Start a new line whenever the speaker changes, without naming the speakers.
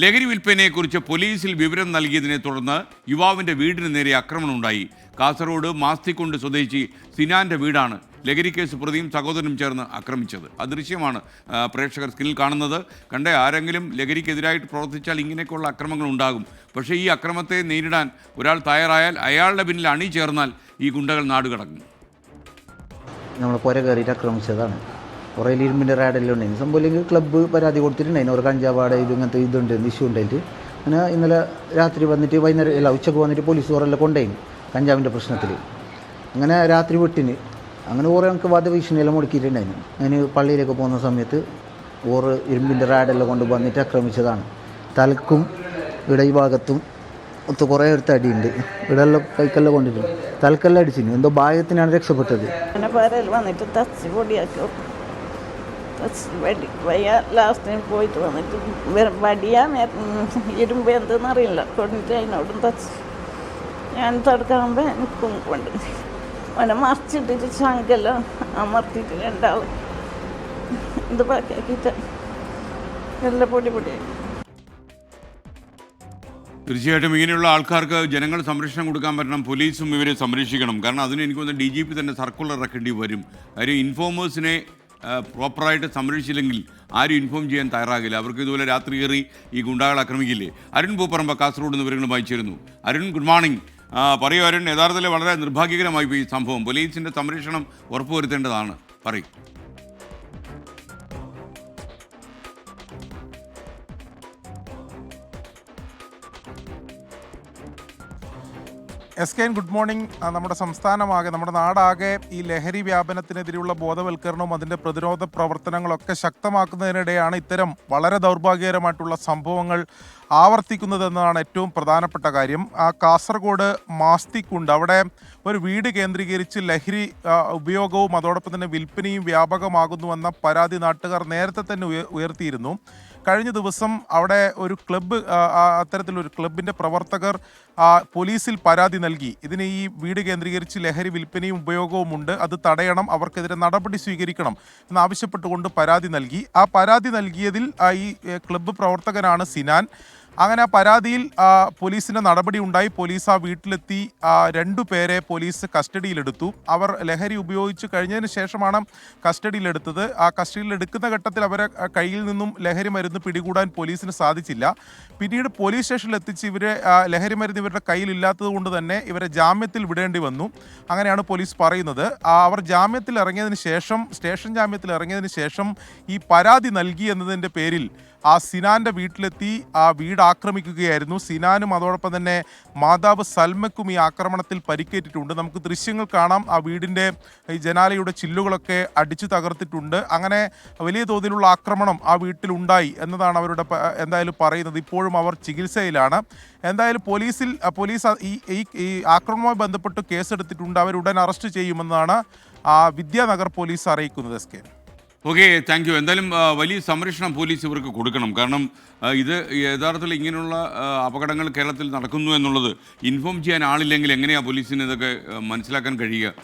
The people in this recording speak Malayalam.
ലഹരി വിൽപ്പനയെക്കുറിച്ച് പോലീസിൽ വിവരം നൽകിയതിനെ തുടർന്ന് യുവാവിന്റെ വീടിന് നേരെ ആക്രമണമുണ്ടായി. കാസർഗോഡ് മാസ്തിക്കുണ്ട് സ്വദേശി സിനാന്റെ വീടാണ് ലഹരി കേസ് പ്രതിയും സഹോദരനും ചേർന്ന് ആക്രമിച്ചത്. ആ ദൃശ്യമാണ് പ്രേക്ഷകർ സ്ക്രീനിൽ കാണുന്നത്. കണ്ട ആരെങ്കിലും ലഹരിക്കെതിരായിട്ട് പ്രവർത്തിച്ചാൽ ഇങ്ങനെയൊക്കെയുള്ള അക്രമങ്ങൾ ഉണ്ടാകും. പക്ഷേ ഈ അക്രമത്തെ നേരിടാൻ ഒരാൾ തയ്യാറായാൽ അയാളുടെ പിന്നിൽ അണി ചേർന്നാൽ ഈ ഗുണ്ടകൾ നാടുകടക്കും.
നമ്മൾ പുര കയറിയിട്ട് ആക്രമിച്ചതാണ്. കുറേ ഇരുമ്പിന്റെ റാഡെല്ലാം ഉണ്ടായിരുന്നു സംഭവം ഇല്ലെങ്കിൽ ക്ലബ്ബ് പരാതി കൊടുത്തിട്ടുണ്ടായിരുന്നു ഒരു കഞ്ചാവാട് ഇത് ഇങ്ങനത്തെ ഇതുണ്ട് ഇഷ്യൂ ഉണ്ടായിട്ട്. അങ്ങനെ ഇന്നലെ രാത്രി വന്നിട്ട് വൈകുന്നേരം അല്ല ഉച്ചയ്ക്ക് വന്നിട്ട് പോലീസ് ഓരെല്ലാം കൊണ്ടുപോയി കഞ്ചാവിന്റെ പ്രശ്നത്തിൽ അങ്ങനെ രാത്രി വിട്ടിന്. അങ്ങനെ ഓരോ നമുക്ക് വധഭീഷണിയെല്ലാം മുടക്കിയിട്ടുണ്ടായിരുന്നു. അങ്ങനെ പള്ളിയിലേക്ക് പോകുന്ന സമയത്ത് ഓറ് ഇരുമ്പിന്റെ റാഡെല്ലാം കൊണ്ട് വന്നിട്ട് ആക്രമിച്ചതാണ്. തലക്കും ഇട ഈ ഭാഗത്തും ഒത്ത് കുറേ എടുത്ത് അടിയുണ്ട് ഇടെല്ലാം കൈക്കെല്ലാം കൊണ്ടിട്ടുണ്ട്. തലക്കെല്ലാം അടിച്ചിന്. എന്തോ ഭാഗത്തിനാണ് രക്ഷപ്പെട്ടത്.
വന്നിട്ട് തച്ച് പൊടിയാക്കി വടി വയ്യ ലാസ്റ്റ് പോയിട്ട് വന്നിട്ട് വെറും വടിയാ ഇരുമ്പ് എന്തെന്ന് അറിയില്ല. കൊണ്ടിട്ട് അതിനോടും തച്ച്. ഞാൻ തടുക്കാകുമ്പോൾ എനിക്ക് കൊണ്ട് അവനെ മറിച്ചിട്ടിട്ട് ശങ്കെല്ലാം അമർത്തിയിട്ട് രണ്ടാൾ ഇത് ബാക്കിയാക്കിയിട്ട് എല്ലാം പൊടി പൊടി.
തീർച്ചയായിട്ടും ഇങ്ങനെയുള്ള ആൾക്കാർക്ക് ജനങ്ങൾ സംരക്ഷണം കൊടുക്കാൻ പറ്റണം. പോലീസും ഇവരെ സംരക്ഷിക്കണം. കാരണം അതിന് എനിക്ക് തോന്നുന്നു ഡി ജി പി തന്നെ സർക്കുലർ ഇറക്കേണ്ടി വരും. കാര്യം ഇൻഫോമേഴ്സിനെ പ്രോപ്പറായിട്ട് സംരക്ഷിച്ചില്ലെങ്കിൽ ആരും ഇൻഫോം ചെയ്യാൻ തയ്യാറാകില്ല. അവർക്ക് ഇതുപോലെ രാത്രി കയറി ഈ ഗുണ്ടാകൾ ആക്രമിക്കില്ലേ? അരുൺ പൂപ്പറമ്പ കാസർഗോഡ് നിന്ന് വിവരങ്ങൾ വായിച്ചിരുന്നു. അരുൺ ഗുഡ് മോർണിംഗ് പറയൂ അരുൺ യഥാർത്ഥത്തിൽ വളരെ നിർഭാഗ്യകരമായി പോയി സംഭവം. പോലീസിന്റെ സംരക്ഷണം ഉറപ്പുവരുത്തേണ്ടതാണ്. പറയും.
എസ് കെ ഗുഡ് മോർണിംഗ് നമ്മുടെ സംസ്ഥാനമാകെ നമ്മുടെ നാടാകെ ഈ ലഹരി വ്യാപനത്തിനെതിരെയുള്ള ബോധവൽക്കരണവും അതിന്റെ പ്രതിരോധ പ്രവർത്തനങ്ങളൊക്കെ ശക്തമാക്കുന്നതിനിടെയാണ് ഇത്തരം വളരെ ദൗർഭാഗ്യകരമായിട്ടുള്ള സംഭവങ്ങൾ ആവർത്തിക്കുന്നതെന്നതാണ് ഏറ്റവും പ്രധാനപ്പെട്ട കാര്യം. ആ കാസർഗോഡ് മാസ്തിക്കുണ്ട്. അവിടെ ഒരു വീട് കേന്ദ്രീകരിച്ച് ലഹരി ഉപയോഗവും അതോടൊപ്പം തന്നെ വിൽപ്പനയും വ്യാപകമാകുന്നുവെന്ന പരാതി നാട്ടുകാർ നേരത്തെ തന്നെ ഉയർത്തിയിരുന്നു. കഴിഞ്ഞ ദിവസം അവിടെ ഒരു ക്ലബ്ബ് അത്തരത്തിലൊരു ക്ലബിന്റെ പ്രവർത്തകർ പോലീസിൽ പരാതി നൽകി. ഇതിന് ഈ വീട് കേന്ദ്രീകരിച്ച് ലഹരി വിൽപ്പനയും ഉപയോഗവും ഉണ്ട്. അത് തടയണം അവർക്കെതിരെ നടപടി സ്വീകരിക്കണം എന്നാവശ്യപ്പെട്ടുകൊണ്ട് പരാതി നൽകി. ആ പരാതി നൽകിയതിൽ ഈ ക്ലബ്ബ് പ്രവർത്തകനാണ് സിനാൻ. അങ്ങനെ പരാതിയിൽ പോലീസിന്റെ നടപടി ഉണ്ടായി. പോലീസ് ആ വീട്ടിലെത്തി രണ്ടു പേരെ പോലീസ് കസ്റ്റഡിയിലെടുത്തു. അവർ ലഹരി ഉപയോഗിച്ച് കഴിഞ്ഞതിന് ശേഷമാണ് കസ്റ്റഡിയിലെടുത്തത്. ആ കസ്റ്റഡിയിലെടുക്കുന്ന ഘട്ടത്തിൽ അവരെ കയ്യിൽ നിന്നും ലഹരി മരുന്ന് പിടികൂടാൻ പോലീസിന് സാധിച്ചില്ല. പിന്നീട് പോലീസ് സ്റ്റേഷനിൽ എത്തിച്ച് ഇവരെ ലഹരി മരുന്ന് ഇവരുടെ കയ്യിലില്ലാത്തത് കൊണ്ട് തന്നെ ഇവരെ ജാമ്യത്തിൽ വിടേണ്ടി വന്നു. അങ്ങനെയാണ് പോലീസ് പറയുന്നത്. അവർ ജാമ്യത്തിൽ ഇറങ്ങിയതിന് ശേഷം സ്റ്റേഷൻ ജാമ്യത്തിൽ ഇറങ്ങിയതിന് ശേഷം ഈ പരാതി നൽകി എന്നതിന്റെ പേരിൽ ആ സിനാന്റെ വീട്ടിലെത്തി ആ വീട് ആക്രമിക്കുകയായിരുന്നു. സിനാനും അതോടൊപ്പം തന്നെ മാതാവ് സൽമക്കും ഈ ആക്രമണത്തിൽ പരിക്കേറ്റിട്ടുണ്ട്. നമുക്ക് ദൃശ്യങ്ങൾ കാണാം. ആ വീടിന്റെ ഈ ജനാലയുടെ ചില്ലുകളൊക്കെ അടിച്ചു തകർത്തിട്ടുണ്ട്. അങ്ങനെ വലിയ തോതിലുള്ള ആക്രമണം ആ വീട്ടിലുണ്ടായി എന്നതാണ് അവരുടെ എന്തായാലും പറയുന്നത്. ഇപ്പോഴും അവർ ചികിത്സയിലാണ്. എന്തായാലും പോലീസിൽ പോലീസ് ഈ ഈ ആക്രമണവുമായി ബന്ധപ്പെട്ട് കേസെടുത്തിട്ടുണ്ട്. അവരുടൻ അറസ്റ്റ് ചെയ്യുമെന്നാണ് വിദ്യാനഗർ പോലീസ് അറിയിക്കുന്നത് S K.
Okay thank you എന്തായാലും വലിയ സംരക്ഷണം പോലീസ് ഇവർക്ക് കൊടുക്കണം. കാരണം ഇത് യഥാർത്ഥത്തിൽ ഇങ്ങനെയുള്ള അപകടങ്ങൾ കേരളത്തിൽ നടക്കുന്നു എന്നുള്ളത് ഇൻഫോം ചെയ്യാൻ ആളില്ലെങ്കിൽ എങ്ങനെയാണ് പോലീസിന് ഇതൊക്കെ മനസ്സിലാക്കാൻ കഴിയുക?